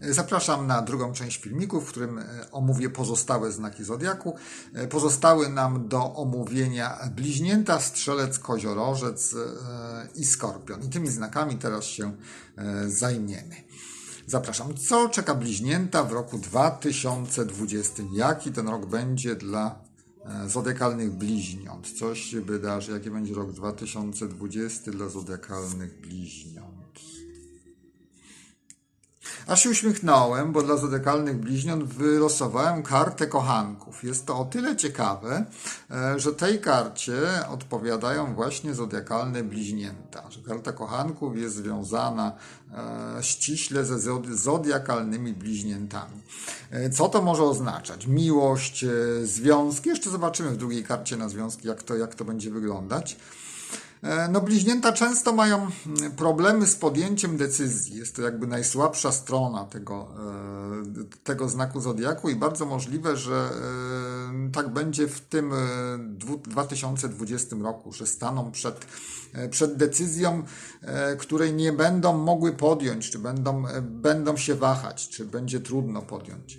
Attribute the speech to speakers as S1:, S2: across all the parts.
S1: Zapraszam na drugą część filmiku, w którym e, omówię pozostałe znaki zodiaku. E, Pozostały nam do omówienia bliźnięta, strzelec, koziorożec e, i skorpion. I tymi znakami teraz się zajmiemy. Zapraszam. Co czeka bliźnięta w roku 2020? Jaki ten rok będzie dla zodiakalnych bliźniąt? Coś się wydarzy? Jaki będzie rok 2020 dla zodiakalnych bliźniąt? Aż się uśmiechnąłem, bo dla zodiakalnych bliźniąt wylosowałem kartę kochanków. Jest to o tyle ciekawe, e, że tej karcie odpowiadają właśnie zodiakalne bliźnięta. Że karta kochanków jest związana e, ściśle ze zod- zodiakalnymi bliźniętami. E, Co to może oznaczać? Miłość, związki. Jeszcze zobaczymy w drugiej karcie na związki, jak to, jak to będzie wyglądać. E, No, bliźnięta często mają mm, problemy z podjęciem decyzji. Jest to jakby najsłabsza strona tego, e, tego znaku zodiaku i bardzo możliwe, że e, tak będzie w tym e, dwu- 2020 roku, że staną przed, przed decyzją, której nie będą mogły podjąć, czy będą, będą się wahać, czy będzie trudno podjąć.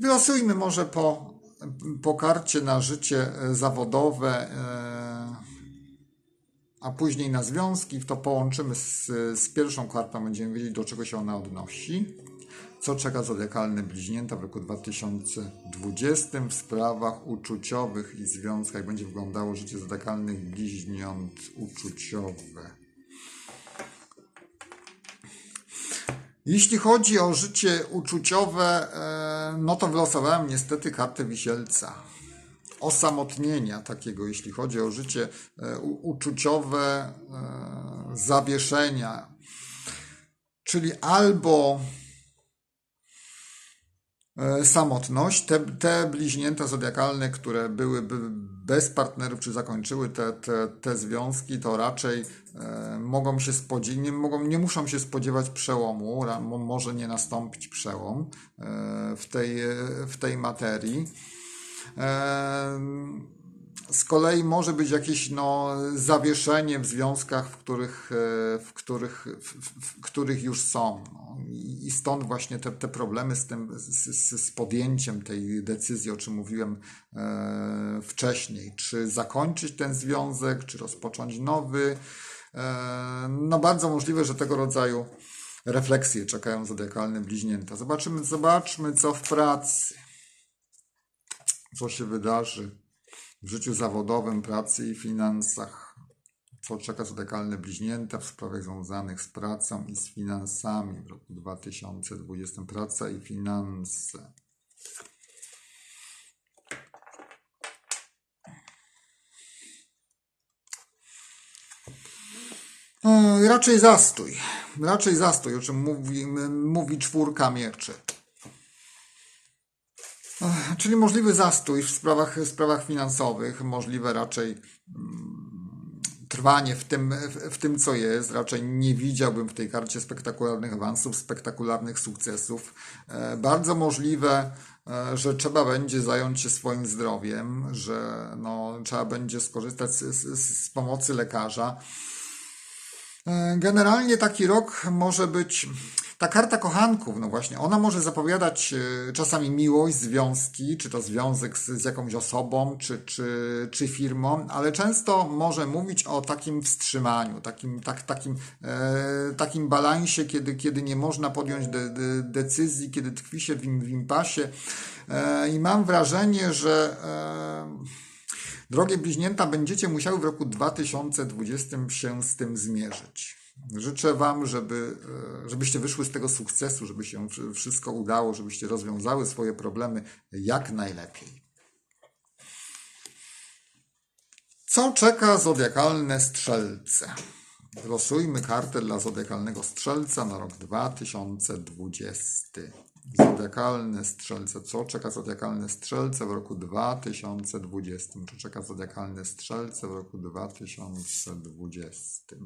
S1: Wylosujmy może po, po karcie na życie zawodowe, a później na związki. To połączymy z, z pierwszą kartą, będziemy wiedzieć, do czego się ona odnosi. Co czeka zodiakalne bliźnięta w roku 2020 w sprawach uczuciowych i związkach? Będzie wyglądało życie zodiakalnych bliźniąt uczuciowe? Jeśli chodzi o życie uczuciowe, e, no to wylosowałem niestety kartę wisielca. Osamotnienia takiego, jeśli chodzi o życie e, uczuciowe, e, zawieszenia. Czyli albo e, samotność. Te, te bliźnięta zodiakalne, które byłyby bez partnerów, czy zakończyły te, te, te związki, to raczej mogą się spodziewać, nie, mogą, nie muszą się spodziewać przełomu, może nie nastąpić przełom w, tej, w tej materii. Z kolei może być jakieś no, zawieszenie w związkach, w których, e, w których, w, w, których już są. No. I stąd właśnie te, te problemy z, tym, z, z podjęciem tej decyzji, o czym mówiłem e, wcześniej. Czy zakończyć ten związek, czy rozpocząć nowy. E, no bardzo możliwe, że tego rodzaju refleksje czekają zodiakalne bliźnięta. Zobaczymy, zobaczmy, co w pracy. Co się wydarzy w życiu zawodowym, pracy i finansach. Co czeka zodiakalne bliźnięta w sprawach związanych z pracą i z finansami w roku 2020. Praca i finanse. O, raczej zastój. Raczej zastój, o czym mówi, mówi czwórka mieczy. Czyli możliwy zastój w sprawach, w sprawach finansowych, możliwe raczej mm, trwanie w tym, w tym, co jest. Raczej nie widziałbym w tej karcie spektakularnych awansów, spektakularnych sukcesów. E, Bardzo możliwe, e, że trzeba będzie zająć się swoim zdrowiem, że no, trzeba będzie skorzystać z, z, z pomocy lekarza. E, Generalnie taki rok może być. Ta karta kochanków, no właśnie, ona może zapowiadać e, czasami miłość, związki, czy to związek z, z jakąś osobą, czy, czy, czy firmą, ale często może mówić o takim wstrzymaniu, takim, tak, takim, e, takim balansie, kiedy, kiedy nie można podjąć de, de, decyzji, kiedy tkwi się w, w impasie. E, I mam wrażenie, że. E, Drogie bliźnięta, będziecie musiały w roku 2020 się z tym zmierzyć. Życzę Wam, żeby, e, żebyście wyszły z tego sukcesu, żeby się wszy- wszystko udało, żebyście rozwiązały swoje problemy jak najlepiej. Co czeka zodiakalne strzelce? Losujmy kartę dla zodiakalnego strzelca na rok 2020. Zodiakalne strzelce. Co czeka zodiakalne strzelce w roku 2020? Co czeka zodiakalne strzelce w roku 2020?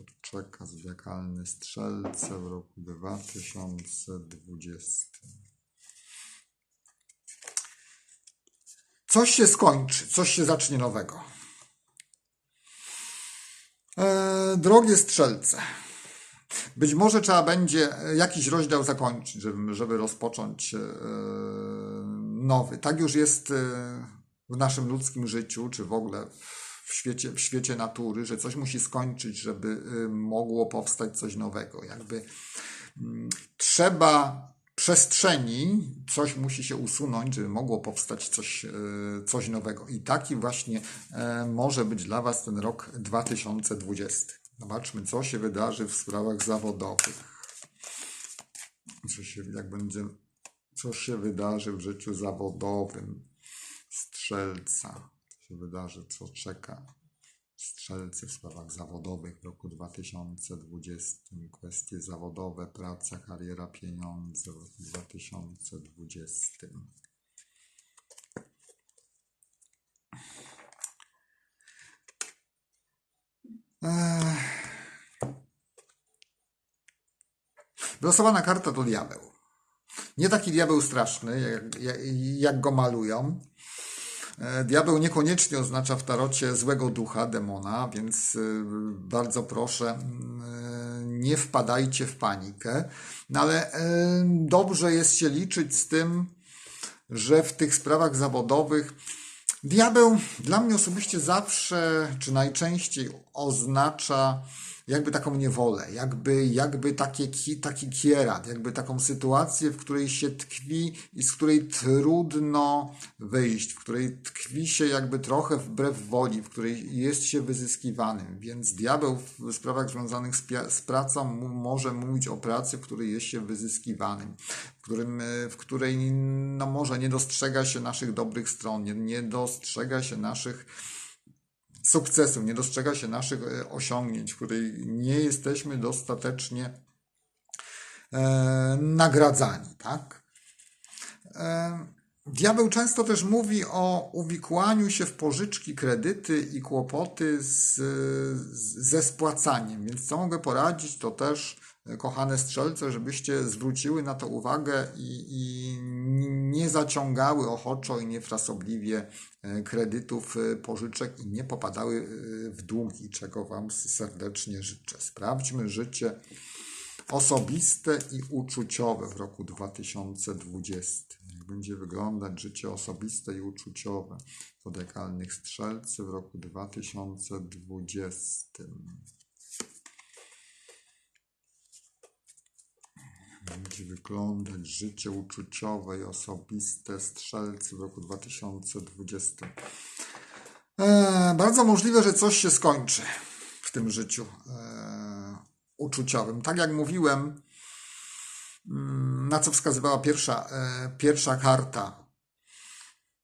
S1: Co czeka zodiakalne strzelce w roku 2020? Coś się skończy, coś się zacznie nowego. E, drogie strzelce, Być może trzeba będzie jakiś rozdział zakończyć, żeby, żeby rozpocząć e, nowy. Tak już jest e, w naszym ludzkim życiu, czy w ogóle w świecie, w świecie natury, że coś musi skończyć, żeby e, mogło powstać coś nowego. Jakby mm, trzeba przestrzeni, coś musi się usunąć, żeby mogło powstać coś, e, coś nowego. I taki właśnie e, może być dla Was ten rok 2020. Zobaczmy, co się wydarzy w sprawach zawodowych. Co się, jak będzie, co się wydarzy w życiu zawodowym strzelca. Się wydarzy, co czeka strzelcy w sprawach zawodowych w roku 2020. Kwestie zawodowe, praca, kariera, pieniądze w roku 2020. Ech. Wylosowana karta to diabeł. Nie taki diabeł straszny, jak, jak, jak go malują. E, Diabeł niekoniecznie oznacza w tarocie złego ducha, demona, więc y, bardzo proszę, y, nie wpadajcie w panikę. No ale dobrze jest się liczyć z tym, że w tych sprawach zawodowych diabeł dla mnie osobiście zawsze, czy najczęściej oznacza jakby taką niewolę, jakby, jakby takie, ki- taki kierat, jakby taką sytuację, w której się tkwi i z której trudno wyjść, w której tkwi się jakby trochę wbrew woli, w której jest się wyzyskiwanym. Więc diabeł w sprawach związanych z, z pracą może mówić o pracy, w której jest się wyzyskiwanym, w, którym, w której no może nie dostrzega się naszych dobrych stron, nie, nie dostrzega się naszych sukcesów, nie dostrzega się naszych e, osiągnięć, w której nie jesteśmy dostatecznie e, nagradzani, tak? E, diabeł często też mówi o uwikłaniu się w pożyczki, kredyty i kłopoty z, z, ze spłacaniem. Więc co mogę poradzić, to też, e, kochane strzelce, żebyście zwróciły na to uwagę i, i nie zaciągały ochoczo i niefrasobliwie e, kredytów, e, pożyczek i nie popadały w długi, czego Wam serdecznie życzę. Sprawdźmy życie osobiste i uczuciowe w roku 2020. Będzie wyglądać życie osobiste i uczuciowe zodiakalnych strzelcy w roku 2020. Będzie wyglądać życie uczuciowe i osobiste strzelcy w roku 2020. E, bardzo możliwe, że coś się skończy w tym życiu e, uczuciowym. Tak jak mówiłem, mm, na co wskazywała pierwsza, e, pierwsza karta.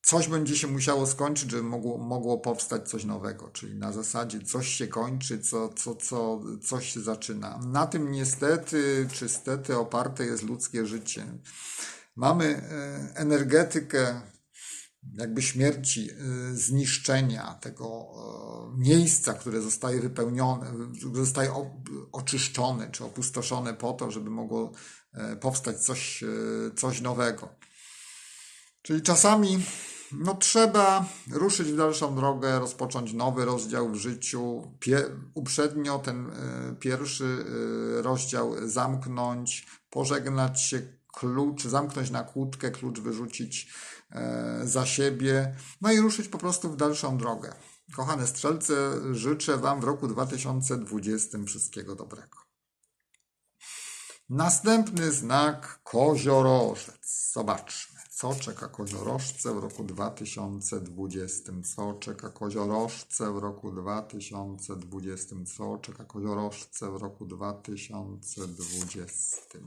S1: Coś będzie się musiało skończyć, żeby mogło, mogło powstać coś nowego, czyli na zasadzie coś się kończy, co, co, co, coś się zaczyna. Na tym niestety czy stety oparte jest ludzkie życie. Mamy e, energetykę jakby śmierci, y, zniszczenia tego e, miejsca, które zostaje wypełnione, zostaje oczyszczone czy opustoszone po to, żeby mogło e, powstać coś, e, coś nowego. Czyli czasami no, trzeba ruszyć w dalszą drogę, rozpocząć nowy rozdział w życiu, uprzednio ten e, pierwszy e, rozdział zamknąć, pożegnać się, klucz, zamknąć na kłódkę, klucz wyrzucić e, za siebie, no i ruszyć po prostu w dalszą drogę. Kochane strzelce, życzę Wam w roku 2020 wszystkiego dobrego. Następny znak koziorożec. Zobaczmy, co czeka koziorożce w roku 2020. Co czeka koziorożce w roku 2020. Co czeka koziorożce w roku 2020.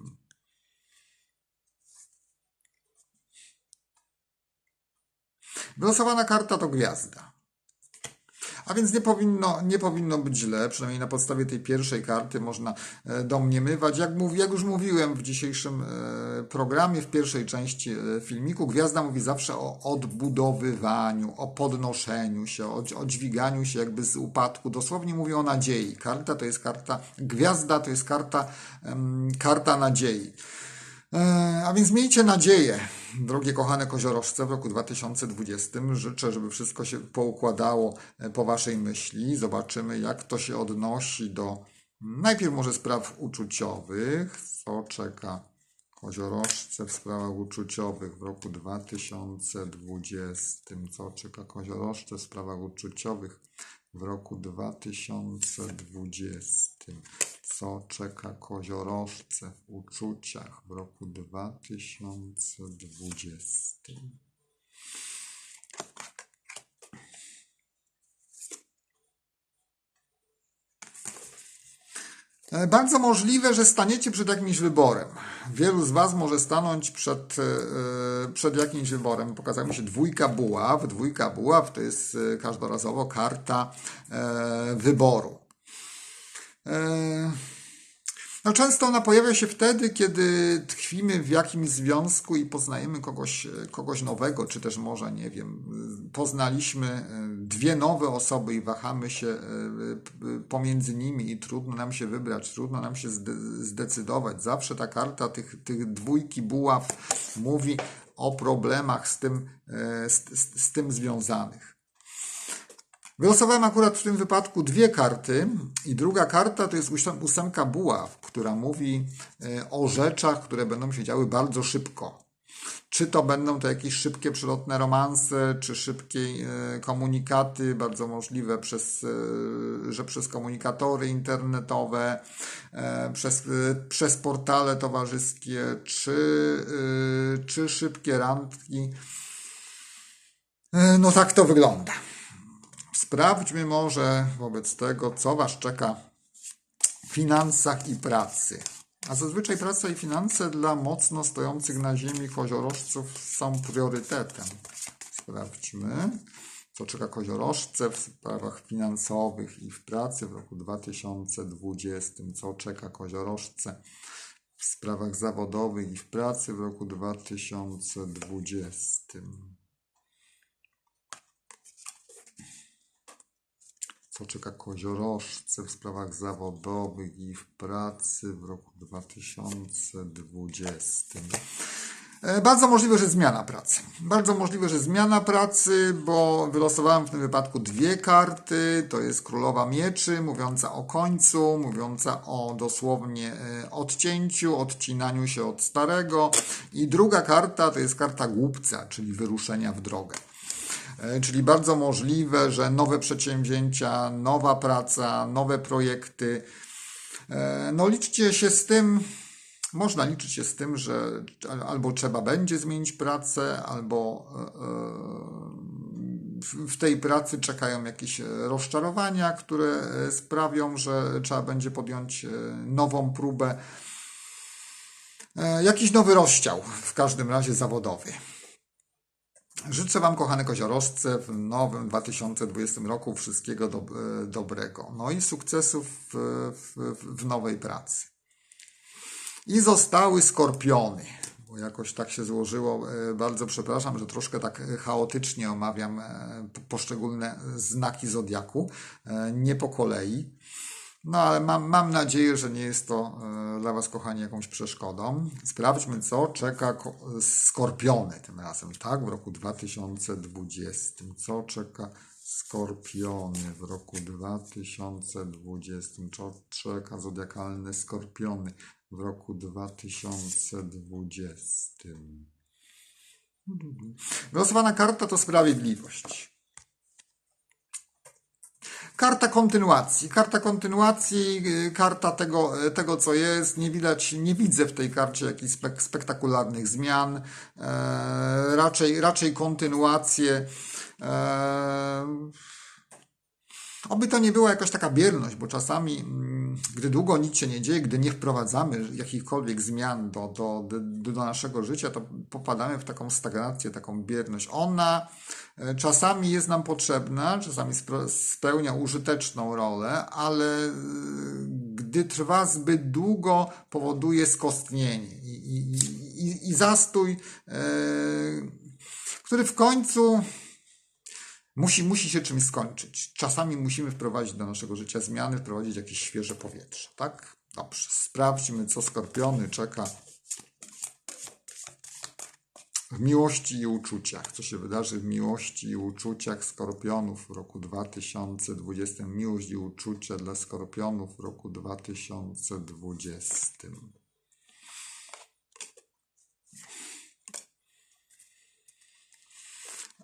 S1: Wylosowana karta to gwiazda. A więc nie powinno, nie powinno być źle, przynajmniej na podstawie tej pierwszej karty można e, domniemywać. Jak, jak już mówiłem w dzisiejszym e, programie, w pierwszej części e, filmiku, gwiazda mówi zawsze o odbudowywaniu, o podnoszeniu się, o, o dźwiganiu się jakby z upadku. Dosłownie mówi o nadziei. Karta to jest karta, gwiazda to jest karta, karta nadziei. E, A więc miejcie nadzieję, drogie kochane koziorożce, w roku 2020. Życzę, żeby wszystko się poukładało e, po Waszej myśli. Zobaczymy, jak to się odnosi do Najpierw może spraw uczuciowych, co czeka koziorożce w sprawach uczuciowych w roku 2020, co czeka koziorożce w sprawach uczuciowych w roku 2020, co czeka koziorożce w uczuciach w roku 2020. E, Bardzo możliwe, że staniecie przed jakimś wyborem. Wielu z Was może stanąć przed, e, przed jakimś wyborem. Pokazała mi się dwójka buław. Dwójka buław to jest e, każdorazowo karta e, wyboru. E, No często ona pojawia się wtedy, kiedy tkwimy w jakimś związku i poznajemy kogoś, kogoś nowego, czy też może, nie wiem, poznaliśmy e, dwie nowe osoby i wahamy się e, pomiędzy nimi i trudno nam się wybrać, trudno nam się zde- zdecydować. Zawsze ta karta tych, tych dwójki buław mówi o problemach z tym, e, z, z, z tym związanych. Wylosowałem akurat w tym wypadku dwie karty i druga karta to jest ósem- ósemka buław, która mówi e, o rzeczach, które będą się działy bardzo szybko. Czy to będą to jakieś szybkie, przelotne romanse, czy szybkie e, komunikaty, bardzo możliwe, przez, e, że przez komunikatory internetowe, przez, przez portale towarzyskie, czy, czy szybkie randki. No tak to wygląda. Sprawdźmy może wobec tego, co Was czeka w finansach i pracy. A zazwyczaj praca i finanse dla mocno stojących na ziemi koziorożców są priorytetem. Sprawdźmy, co czeka koziorożce w sprawach finansowych i w pracy w roku 2020. Co czeka koziorożce w sprawach zawodowych i w pracy w roku 2020. co czeka koziorożce w sprawach zawodowych i w pracy w roku 2020. E, Bardzo możliwe, że zmiana pracy. Bardzo możliwe, że zmiana pracy, bo wylosowałem w tym wypadku dwie karty. To jest Królowa Mieczy, mówiąca o końcu, mówiąca o dosłownie e, odcięciu, odcinaniu się od starego. I druga karta to jest karta Głupca, czyli wyruszenia w drogę. E, Czyli bardzo możliwe, że nowe przedsięwzięcia, nowa praca, nowe projekty. E, No liczcie się z tym, można liczyć się z tym, że al- albo trzeba będzie zmienić pracę, albo e, w- tej pracy czekają jakieś rozczarowania, które sprawią, że trzeba będzie podjąć nową próbę. Jakiś nowy rozdział, w każdym razie zawodowy. Życzę Wam, kochane koziorożce, w nowym 2020 roku wszystkiego dob- e, dobrego. No i sukcesów w, w, w nowej pracy. I zostały skorpiony. Bo jakoś tak się złożyło. e, Bardzo przepraszam, że troszkę tak e, chaotycznie omawiam po- poszczególne znaki zodiaku, nie po kolei. No ale mam, mam nadzieję, że nie jest to e, dla Was, kochani, jakąś przeszkodą. Sprawdźmy, co czeka ko- skorpiony tym razem, tak? W roku 2020. Co czeka skorpiony w roku 2020? Co czeka zodiakalne skorpiony w roku 2020? Wylosowana karta to sprawiedliwość. Karta kontynuacji. Karta kontynuacji, y, karta tego, y, tego co jest. Nie widać, nie widzę w tej karcie jakichś spek spektakularnych zmian. E, raczej, raczej kontynuację. E, Oby to nie była jakaś taka bierność, bo czasami, mm, gdy długo nic się nie dzieje, gdy nie wprowadzamy jakichkolwiek zmian do, do, do, do naszego życia, to popadamy w taką stagnację, taką bierność. Ona e, czasami jest nam potrzebna, czasami spełnia użyteczną rolę, ale e, gdy trwa zbyt długo, powoduje skostnienie i, i, i, i zastój, e, który w końcu musi, musi się czymś skończyć. Czasami musimy wprowadzić do naszego życia zmiany, wprowadzić jakieś świeże powietrze, tak? Dobrze, sprawdźmy, co skorpiony czeka w w miłości i uczuciach. Co się wydarzy w miłości i uczuciach skorpionów w roku 2020? Miłość i uczucia dla skorpionów w roku 2020.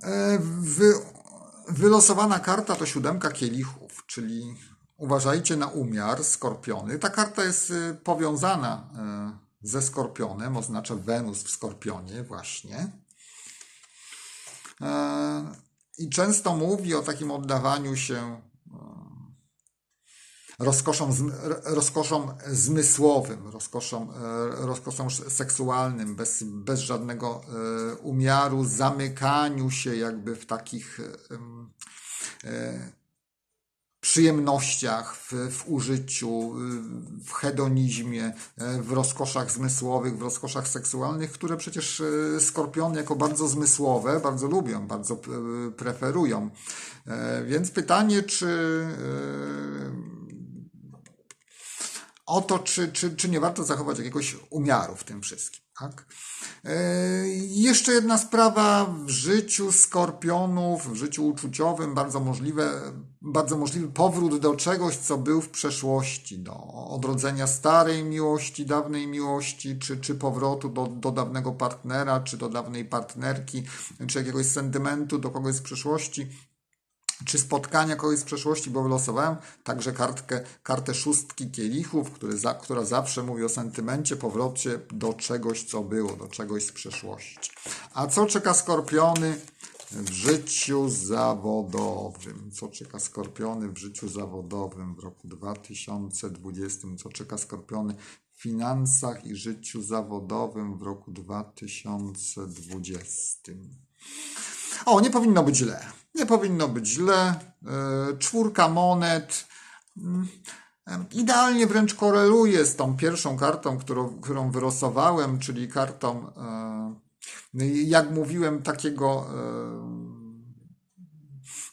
S1: E, Wy, wylosowana karta to siódemka kielichów, czyli uważajcie na umiar skorpiony. Ta karta jest y, powiązana y, ze skorpionem, oznacza Wenus w skorpionie właśnie. E, I często mówi o takim oddawaniu się rozkoszom, zm- rozkoszom zmysłowym, rozkoszom, e, rozkoszom seksualnym, bez, bez żadnego e, umiaru, zamykaniu się jakby w takich e, przyjemnościach, w, w użyciu, w hedonizmie, w rozkoszach zmysłowych, w rozkoszach seksualnych, które przecież skorpiony jako bardzo zmysłowe bardzo lubią, bardzo preferują. Więc pytanie, czy o to, czy, czy, czy nie warto zachować jakiegoś umiaru w tym wszystkim. Tak? E, Jeszcze jedna sprawa w życiu skorpionów, w życiu uczuciowym, bardzo możliwe, bardzo możliwy powrót do czegoś, co był w przeszłości, do odrodzenia starej miłości, dawnej miłości, czy, czy powrotu do, do dawnego partnera, czy do dawnej partnerki, czy jakiegoś sentymentu do kogoś z przeszłości czy spotkania kogoś z przeszłości, bo wylosowałem także kartkę, kartę szóstki kielichów, który za, która zawsze mówi o sentymencie, powrocie do czegoś, co było, do czegoś z przeszłości. A co czeka skorpiony w życiu zawodowym? Co czeka skorpiony w życiu zawodowym w roku 2020? Co czeka skorpiony w finansach i życiu zawodowym w roku 2020? O, nie powinno być źle. Nie powinno być źle. E, Czwórka monet. mm, Idealnie wręcz koreluje z tą pierwszą kartą, którą, którą wyrosowałem, czyli kartą, e, jak mówiłem, takiego e,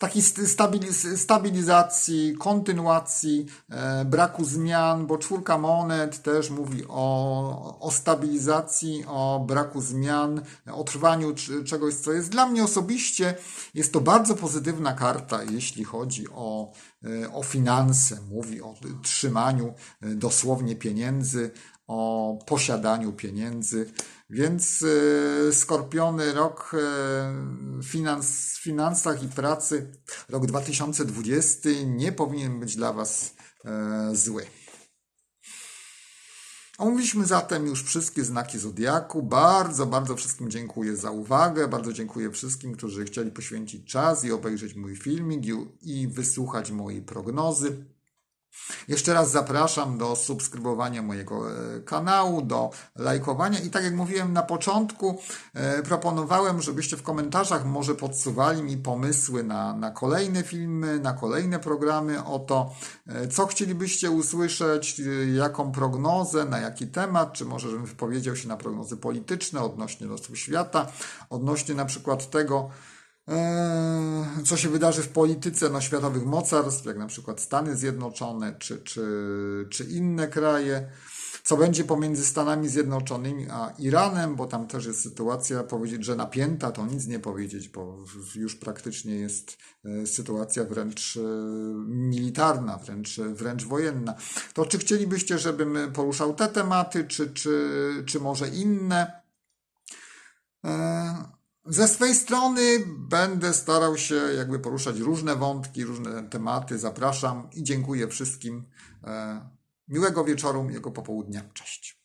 S1: takiej st- stabiliz- stabilizacji, kontynuacji, e, braku zmian, bo czwórka monet też mówi o, o stabilizacji, o braku zmian, o trwaniu czegoś, co jest dla mnie osobiście, jest to bardzo pozytywna karta, jeśli chodzi o, e, o finanse. Mówi o trzymaniu e, dosłownie pieniędzy, o posiadaniu pieniędzy. Więc e, skorpiony rok e, finans, w finansach i pracy, rok 2020 nie powinien być dla Was e, zły. Omówiliśmy zatem już wszystkie znaki zodiaku. Bardzo, bardzo wszystkim dziękuję za uwagę. Bardzo dziękuję wszystkim, którzy chcieli poświęcić czas i obejrzeć mój filmik i wysłuchać mojej prognozy. Jeszcze raz zapraszam do subskrybowania mojego e, kanału, do lajkowania. I tak jak mówiłem na początku, e, proponowałem, żebyście w komentarzach może podsuwali mi pomysły na, na kolejne filmy, na kolejne programy o to, e, co chcielibyście usłyszeć, jaką prognozę, na jaki temat, czy może żebym wypowiedział się na prognozy polityczne odnośnie losu świata, odnośnie na przykład tego, co się wydarzy w polityce no, światowych mocarstw, jak na przykład Stany Zjednoczone czy, czy, czy inne kraje, co będzie pomiędzy Stanami Zjednoczonymi a Iranem, bo tam też jest sytuacja, powiedzieć, że napięta, to nic nie powiedzieć, bo już praktycznie jest e, sytuacja wręcz e, militarna, wręcz, wręcz wojenna. To czy chcielibyście, żebym poruszał te tematy, czy, czy, czy może inne? Eee, Ze swej strony będę starał się jakby poruszać różne wątki, różne tematy. Zapraszam i dziękuję wszystkim. E, Miłego wieczoru, miłego popołudnia. Cześć.